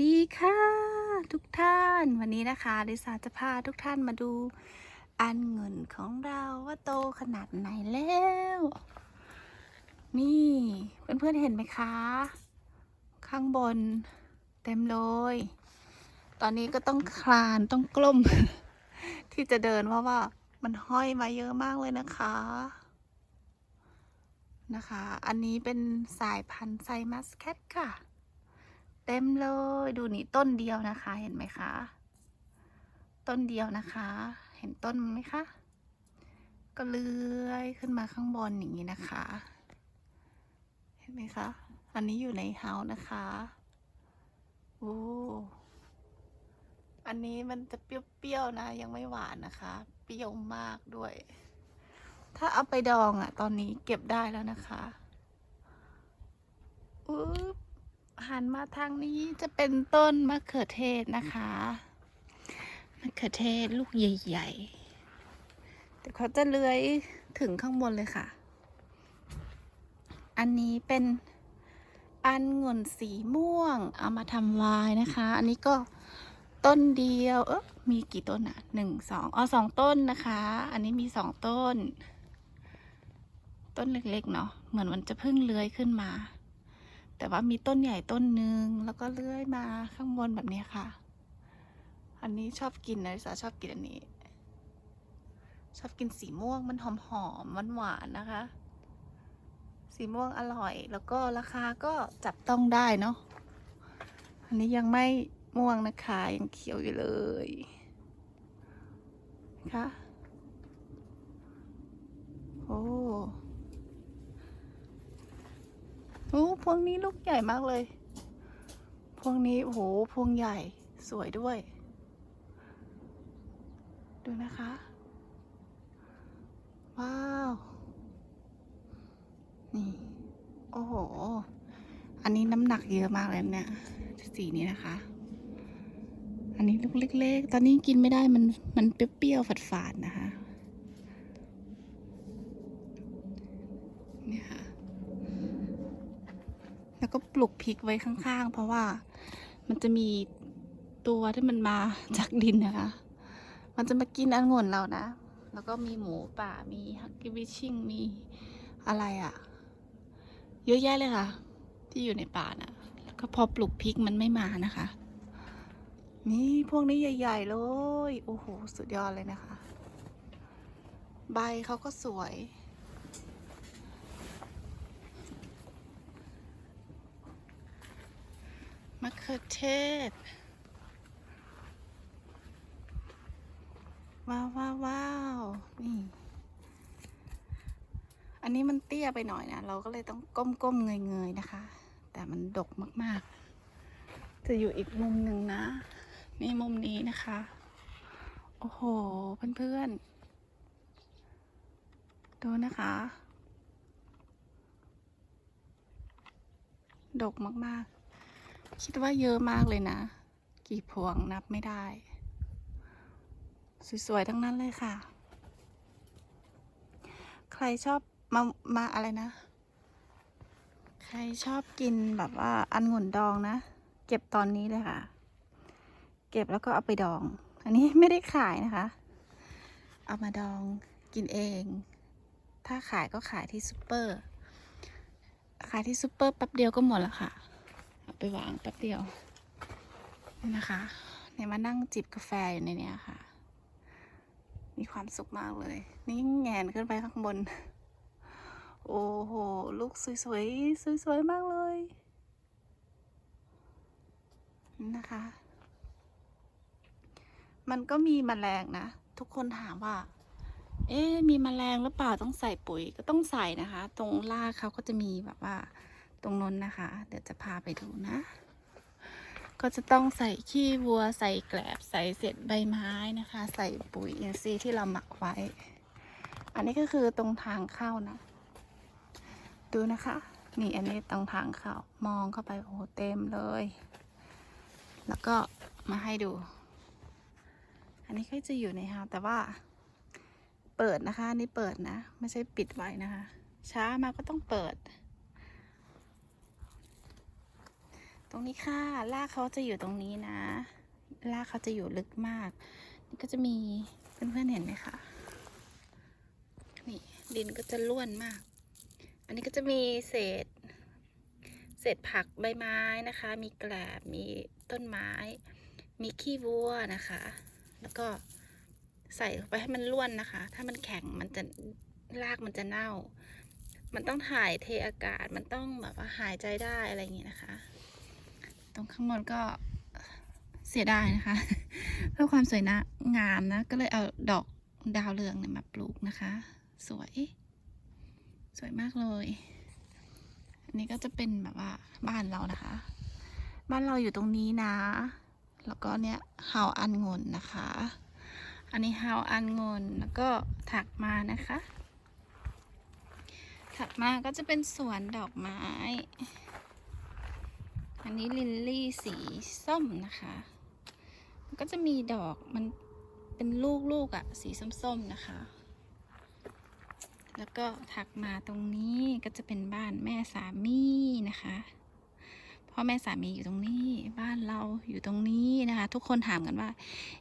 ดีค่ะทุกท่านวันนี้นะคะดิสาจะพาทุกท่านมาดูอันเงินของเราว่าโตขนาดไหนแล้ว นี่เพื่อนๆเห็นไหมคะ ข้างบน เต็มเลย ตอนนี้ก็ต้องคลานต้องกลม ที่จะเดินเพราะว่ามันห้อยมาเยอะมากเลยนะคะนะคะ อันนี้เป็นสายพันธุ์ไซมัสแคทค่ะ เต็มเลย ดูนี่ต้นเดียวนะคะ เห็นไหมคะ ต้นเดียวนะคะ เห็นต้นมันไหมคะ ก็เลื้อยขึ้นมาข้างบนอย่างนี้นะคะ เห็นไหมคะ อันนี้อยู่ในเฮาส์นะคะโอ้อันนี้มันจะเปรี้ยวๆนะ ยังไม่หวานนะคะ เปรี้ยวมากด้วย ถ้าเอาไปดองอะ่ะ ตอนนี้เก็บได้แล้วนะคะอุ๊บ หันมาทางนี้จะเป็นต้นมะเขือเทศนะคะ มะเขือเทศลูกใหญ่ๆ แต่เขาจะเลื้อยถึงข้างบนเลยค่ะ อันนี้เป็นอันงุ่นสีม่วงเอามาทำวายนะคะ อันนี้ก็ต้นเดียว เออมีกี่ต้นอะหนึ่งสองอ๋อสองต้นนะคะ อันนี้มีสองต้น ต้นเล็กๆเนาะ เหมือนมันจะเพิ่งเลื้อยขึ้นมา แต่ว่ามีต้นใหญ่ต้นหนึ่งแล้วก็เลื้อยมาข้างบนแบบนี้ค่ะ อันนี้ชอบกินนะลิสาชอบกินอันนี้ ชอบกินสีม่วงมันหอมหอมมันหวานนะคะ สีม่วงอร่อย แล้วก็ราคาก็จับต้องได้เนาะอันนี้ยังไม่ม่วงนะคะยังเขียวอยู่เลยค่ะโอ้ โอ้พวงนี้ลูกใหญ่มากเลย พวงนี้โอ้โหพวงใหญ่สวยด้วย ดูนะคะ ว้าว นี่ โอ้โห อันนี้น้ำหนักเยอะมากเลยเนี่ย สีนี้นะคะ อันนี้ลูกเล็ก ๆ ตอนนี้กินไม่ได้มันมันเปรี้ยวๆฝาดๆนะคะ เนี่ยค่ะ แล้ว ก็ปลูกพริกไว้ข้างๆ เพราะว่ามันจะมีตัวที่มันมาจากดินนะคะ มันจะมากินองุ่นเรานะ แล้วก็มีหมูป่า มีฮักกิบิชิงมีอะไรอะ่ะ เยอะแยะเลยค่ะ ที่อยู่ในป่านะแล้วก็พอปลูกพริกมันไม่มานะคะ นี่พวกนี้ใหญ่ ๆ เลย โอ้โห สุดยอดเลยนะคะ ใบเขาก็สวย มะเขือเทศ ว้าวว้าววาวนี่ อันนี้มันเตี้ยไปหน่อยนะ เราก็เลยต้องก้มๆเงยๆนะคะ แต่มันดกมาก ๆ จะอยู่อีกมุมหนึ่งนะ นี่มุมนี้นะคะ โอ้โห เพื่อนๆ ดูนะคะดกมาก ๆ คิดว่าเยอะมากเลยนะ กี่พวงนับไม่ได้ สวยๆ ทั้งนั้นเลยค่ะ ใครชอบมามาอะไรนะ ใครชอบกินแบบว่าอันงุ่นดองนะ เก็บตอนนี้เลยค่ะ เก็บแล้วก็เอาไปดอง อันนี้ไม่ได้ขายนะคะ เอามาดองกินเอง ถ้าขายก็ขายที่ซูเปอร์ ขายที่ซูเปอร์แป๊บเดียวก็หมดแล้วค่ะ วางแป๊บเดียวนี่นะคะเนี่ยมานั่งจิบกาแฟอยู่ในเนี้ยค่ะ มีความสุขมากเลย นี่แงนขึ้นไปข้างบน โอ้โห ลูกสวยๆ สวยๆ มากเลยนะคะ มันก็มีแมลงนะ ทุกคนถามว่า เอ๊มีแมลงหรือเปล่าต้องใส่ปุ๋ยก็ต้องใส่นะคะ ตรงรากเขาก็จะมีแบบว่า ตรงนนนะคะ เดี๋ยวจะพาไปดูนะ ก็จะต้องใส่ขี้วัวใส่แกลบใส่เศษใบไม้นะคะ ใส่ปุ๋ยอินทรีย์ที่เราหมักไว้ อันนี้ก็คือตรงทางเข้านะ ดูนะคะ นี่อันนี้ตรงทางเข้ามองเข้าไปโอ้เต็มเลย แล้วก็มาให้ดู อันนี้ก็จะอยู่ในฮาวแต่ว่าเปิดนะคะนนี่เปิดนะ ไม่ใช่ปิดไว้นะคะ ช้ามาก็ต้องเปิด ต ต รงนี้ค่ะรากเขาจะอยู่ตรงนี้นะรากเขาจะอยู่ลึกมาก นี่ก็จะมีเพื่อนๆเห็นไหมคะนี่ดินก็จะล้วนมาก อันนี้ก็จะมีเศษ เศษผักใบไม้นะคะ มีแกลบมีต้นไม้ มีขี้วัวนะคะ แล้วก็ใส่ไปให้มันล้วนนะคะ ถ้ามันแข็งมันจะรากมันจะเน่า มันต้องถ่ายเทอากาศ มันต้องแบบว่าหายใจได้อะไรอย่างงี้นะคะ ตรงข้างบนก็เสียดายนะคะ เพื่อความสวยนะงามนะ ก็เลยเอาดอกดาวเรืองเนี่ยมาปลูกนะคะ สวย สวยมากเลย อันนี้ก็จะเป็นแบบว่าบ้านเรานะคะ บ้านเราอยู่ตรงนี้นะ แล้วก็เนี่ยเฮาอันงนนะคะ อันนี้เฮาอันงนแล้วก็ถักมานะคะ ถัดมาก็จะเป็นสวนดอกไม้ อันนี้ลิลลี่สีส้มนะคะ มันก็จะมีดอกมันเป็นลูกๆอะ่ะ สีส้มๆนะคะ แล้วก็ถักมาตรงนี้ก็จะเป็นบ้านแม่สามีนะคะพ่อแม่สามีอยู่ตรงนี้บ้านเราอยู่ตรงนี้นะคะ ทุกคนถามกันว่า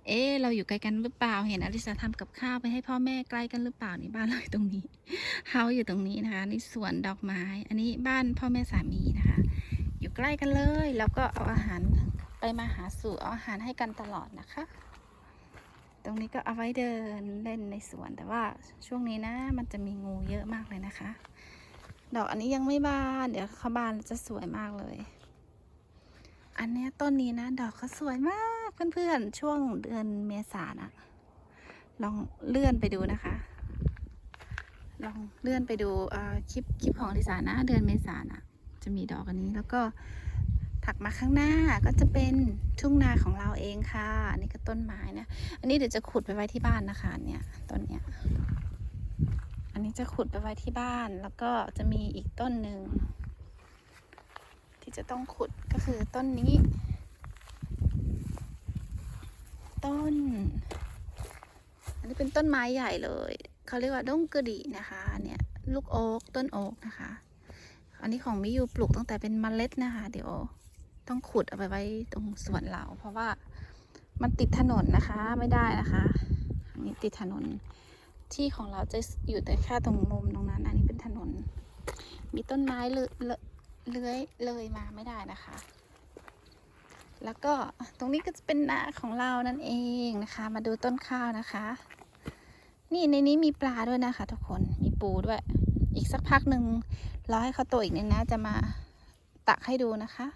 เอ๊เราอยู่ไกลกันหรือเปล่าเห็นอลิสาทำกับข้าวไปให้พ่อแม่ใกล้กันหรือเปล่านี่บ้านเราอยู่ตรงนี้เฮาอยู่ตรงนี้นะคะนี่สวนดอกไม้ อันนี้บ้านพ่อแม่สามีนะคะ ใกล้กันเลย แล้วก็เอาอาหารไปมาหาสู่เอาอาหารให้กันตลอดนะคะ ตรงนี้ก็เอาไว้เดินเล่นในสวนแต่ว่าช่วงนี้นะ มันจะมีงูเยอะมากเลยนะคะ ดอกอันนี้ยังไม่บานเดี๋ยวเขาบานจะสวยมากเลย อันนี้ต้นนี้นะ ดอกเขาสวยมากเพื่อนๆช่วงเดือนเมษานะลองเลื่อนไปดูนะคะ ลองเลื่อนไปดูอ่าคลิปคลิปของลิสานะเดือนเมษานะ จะมีดอกอันนี้แล้วก็ถักมาข้างหน้าก็จะเป็นทุ่งนาของเราเองค่ะ อันนี้ก็ต้นไม้นะ อันนี้เดี๋ยวจะขุดไปไว้ที่บ้านนะคะเนี่ยต้นเนี้ย อันนี้จะขุดไปไว้ที่บ้านแล้วก็จะมีอีกต้นหนึ่งที่จะต้องขุดก็คือต้นนี้ ต้น อันนี้เป็นต้นไม้ใหญ่เลย เขาเรียกว่าด้งกระดีนะคะ เนี่ย ลูกโอ๊กต้นโอ๊กนะคะ อันนี้ของมิยูปลูกตั้งแต่เป็นเมล็ดนะคะ เดี๋ยวต้องขุดเอาไปไว้ตรงสวนเราเพราะว่ามันติดถนนนะคะไม่ได้นะคะอันนี้ติดถนนที่ของเราจะอยู่แต่แค่ตรงมุมตรงนั้น อันนี้เป็นถนน มีต้นไม้เลอยเลื้อยเลยมาไม่ได้นะคะ แล้วก็ตรงนี้ก็จะเป็นนาของเรานั่นเองนะคะ มาดูต้นข้าวนะคะ นี่ในนี้มีปลาด้วยนะคะ ทุกคนมีปูด้วย อีกสักพักหนึ่งรอให้เขาโตอีกนิดนะ จะมาตักให้ดูนะคะ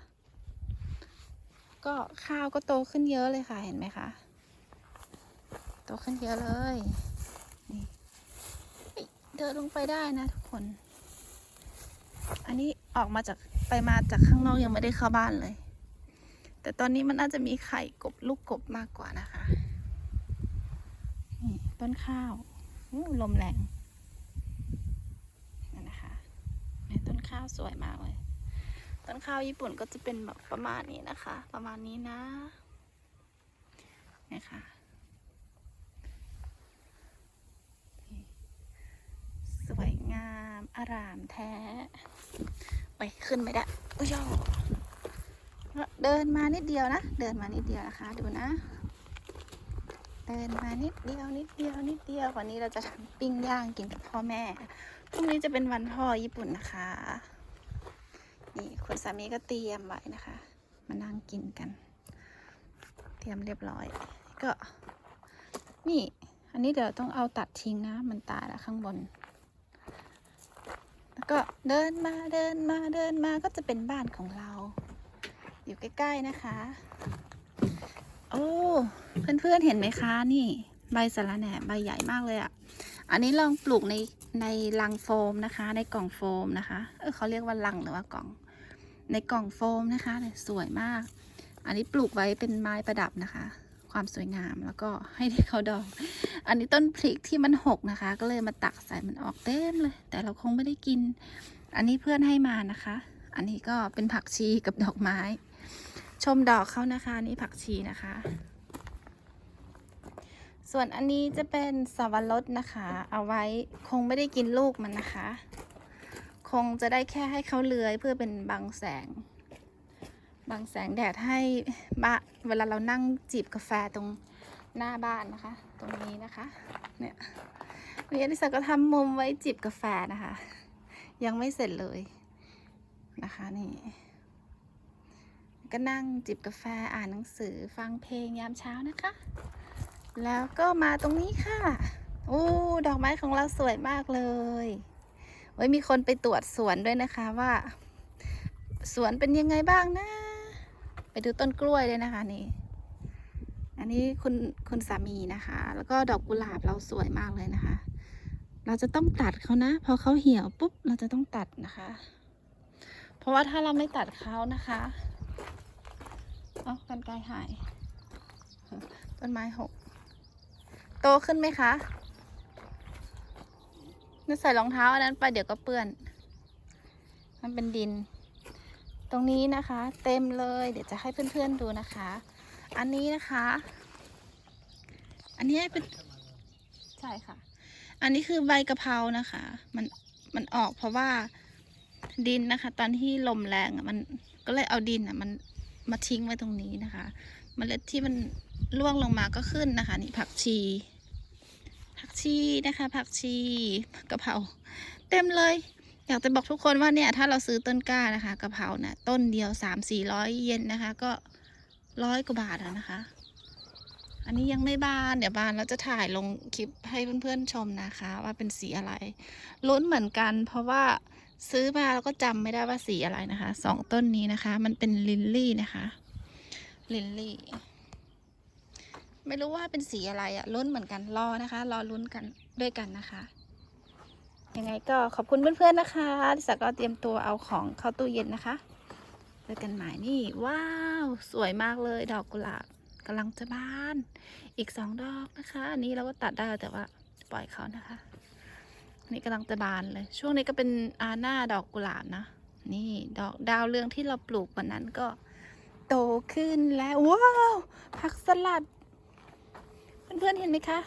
ก็ข้าวก็โตขึ้นเยอะเลยค่ะเห็นไหมคะโตขึ้นเยอะเลยนี่เดินลงไปได้นะทุกคน อันนี้ออกมาจากไปมาจากข้างนอกยังไม่ได้เข้าบ้านเลย แต่ตอนนี้มันน่าจะมีไข่กบลูกกบมากกว่านะคะ นี่ต้นข้าวลมแรงนั่นนะคะเนี่ยต้น ข้าวสวยมากเลย ต้นข้าวญี่ปุ่นก็จะเป็นแบบประมาณนี้นะคะ ประมาณนี้นะนี่ค่ะสวยงามอารามแท้ไปขึ้นไม่ได้อุ้ยยเดินมานิดเดียวนะ เดินมานิดเดียวนะคะ ดูนะ เดินมานิดเดียวนิดเดียวนิดเดียววันนี้เราจะทำปิ้งย่างกินกับพ่อแม่ รุ่งนี้จะเป็นวันพ่อญี่ปุ่นนะคะ นี่คุณสามีก็เตรียมไว้นะคะ มานั่งกินกัน เตรียมเรียบร้อย ก็ นี่ อันนี้เดี๋ยวต้องเอาตัดทิ้งนะ มันตายแล้วข้างบน แล้วก็เดินมาเดินมาเดินมาก็จะเป็นบ้านของเรา อยู่ใกล้ๆนะคะ โอ้ เพื่อนๆเห็นไหมคะ นี่ ใบสะระแหน่ใบใหญ่มากเลยอะ่ะ อันนี้ลองปลูกในในลังโฟมนะคะ ในกล่องโฟมนะคะ เออเขาเรียกว่าลังหรือว่ากล่อง ในกล่องโฟมนะคะสวยมาก อันนี้ปลูกไว้เป็นไม้ประดับนะคะ ความสวยงามแล้วก็ให้เขาดอกอันนี้ต้นพริกที่มันหกนะคะ ก็เลยมาตักใส่มันออกเต็มเลย แต่เราคงไม่ได้กิน อันนี้เพื่อนให้มานะคะ อันนี้ก็เป็นผักชีกับดอกไม้ ชมดอกเขานะคะนี่ผักชีนะคะ ส่วนอันนี้จะเป็นสวรสนะคะ เอาไว้คงไม่ได้กินลูกมันนะคะ คงจะได้แค่ให้เขาเลื้อยเพื่อเป็นบังแสง บังแสงแดดให้บ้านเวลาเรานั่งจิบกาแฟตรงหน้าบ้านนะคะ ตรงนี้นะคะ เนี่ยวันนี้อลิสาก็ทำมุมไว้จิบกาแฟนะคะ ยังไม่เสร็จเลยนะคะนี่ ก็นั่งจิบกาแฟอ่านหนังสือฟังเพลงยามเช้านะคะ แล้วก็มาตรงนี้ค่ะโอ้ดอกไม้ของเราสวยมากเลยไว้ยมีคนไปตรวจสวนด้วยนะคะว่า สวนเป็นยังไงบ้างนะ ไปดูต้นกล้วยเลยนะคะนี่ อันนี้คุณคุณสามีนะคะ แล้วก็ดอกกุหลาบเราสวยมากเลยนะคะ เราจะต้องตัดเขานะ พอเขาเหี่ยวปุ๊บเราจะต้องตัดนะคะ เพราะว่าถ้าเราไม่ตัดเขานะคะเอากันไกลหายต้นไม้หก ตขึ้นไหมคะนี่ใส่รองเท้าอันนั้นไปเดี๋ยวก็เปื้อน มันเป็นดิน ตรงนี้นะคะ เต็มเลย เดี๋ยวจะให้เพื่อนๆดูนะคะ อันนี้นะคะ อันนี้เป็นใช่ค่ะ อันนี้คือใบกะเพรานะคะ มันมันออกเพราะว่าดินนะคะ ตอนที่ลมแรงอะมันก็เลยเอาดินอะ มันมาทิ้งไว้ตรงนี้นะคะมเมล็ดที่มันร่วงลงมาก็ขึ้นนะคะ นี่ผักชี ผักชีนะคะ ผักชีกะเพราเต็มเลย อยากจะบอกทุกคนว่าเนี่ย ถ้าเราซื้อต้นกล้านะคะกะเพรานี่ยต้นเดียวสามสี่ร้อยเยนนะคะ ก็ร้อยกว่าบาทแล้วนะคะ อันนี้ยังไม่บานเดี๋ยวบานเราจะถ่ายลงคลิปให้เพื่อนๆชมนะคะ ว่าเป็นสีอะไรลุ้นเหมือนกัน เพราะว่าซื้อมาแล้วก็จำไม่ได้ว่าสีอะไรนะคะสองต้นนี้นะคะ มันเป็นลินลี่นะคะลินลี่ ไม่รู้ว่าเป็นสีอะไรอะลุ้นเหมือนกันรอนะคะ รอลุ้นกันด้วยกันนะคะยังไงก็ขอบคุณเพื่อนๆนะคะดิสาก็เตรียมตัวเอาของเข้าตู้เย็นนะคะเจอกันใหม่นี่ ว้าว สวยมากเลยดอกกุหลาบกำลังจะบาน อีกสองดอกนะคะ อันนี้เราก็ตัดได้แต่ว่าปล่อยเขานะคะนนี่กำลังจะบานเลย ช่วงนี้ก็เป็นอาหน้าดอกกุหลาบนะ นี่ดอกดาวเรืองที่เราปลูกวันนั้นก็ โตขึ้นแล้ว ว้าวผักสลัด เพื่อนๆเห็นไหมคะ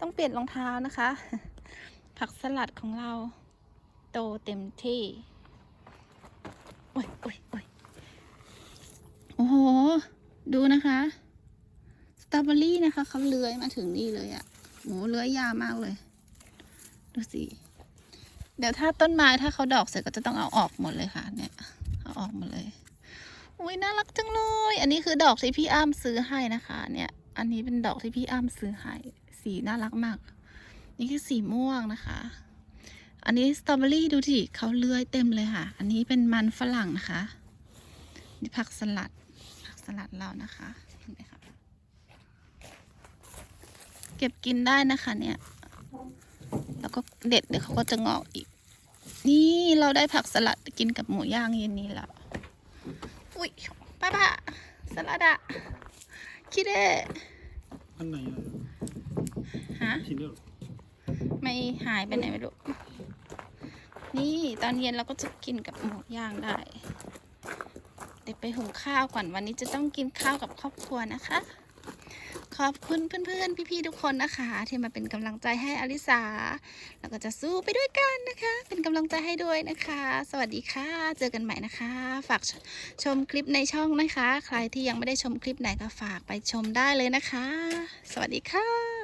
ต้องเปลี่ยนรองเท้านะคะ ผักสลัดของเราโตเต็มที่โอ้ยโอ้ยโอ้ยโอ้โห ดูนะคะ สตรอเบอรี่นะคะเขาเลื้อยมาถึงนี่เลยอะ่ะโหเลื้อยยาวมากเลย ดูสิ เดี๋ยวถ้าต้นไม้ถ้าเขาดอกเสร็จก็จะต้องเอาออกหมดเลยค่ะ เนี่ย เอาออกหมดเลย อุ้ยน่ารักจังเลย อันนี้คือดอกที่พี่อ้ำซื้อให้นะคะ เนี่ย อันนี้เป็นดอกที่พี่อ้ำซื้อให้สีน่ารักมาก นี่คือสีม่วงนะคะ อันนี้สตรอเบอรี่ดูสิเขาเลื้อยเต็มเลยค่ะ อันนี้เป็นมันฝรั่งนะคะ นี่ผักสลัด ผักสลัดเรานะคะเห็นไหมคะเก็บกินได้นะคะเนี่ย แล้วก็เด็ดเดี๋ยวเขาก็จะงอกอีก นี่เราได้ผักสลัดกินกับหมูย่างเย็นนี้แล้ว อุ้ยป้าป้าสลัดอะ คิดเดอันไหนอะฮะทีเดียวไม่หายไปไหนไม่รู้ นี่ตอนเย็นเราก็จะกินกับหมูย่างได้ เดี๋ยวไปหุงข้าวก่อนวันนี้จะต้องกินข้าวกับครอบครัวนะคะ ขอบคุณเพื่อนๆ พี่ๆทุกคนนะคะ ที่มาเป็นกำลังใจให้อลิสา แล้วก็จะสู้ไปด้วยกันนะคะ เป็นกำลังใจให้ด้วยนะคะ สวัสดีค่ะ เจอกันใหม่นะคะ ฝากชชมคลิปในช่องนะคะ ใครที่ยังไม่ได้ชมคลิปไหนก็ฝากไปชมได้เลยนะคะ สวัสดีค่ะ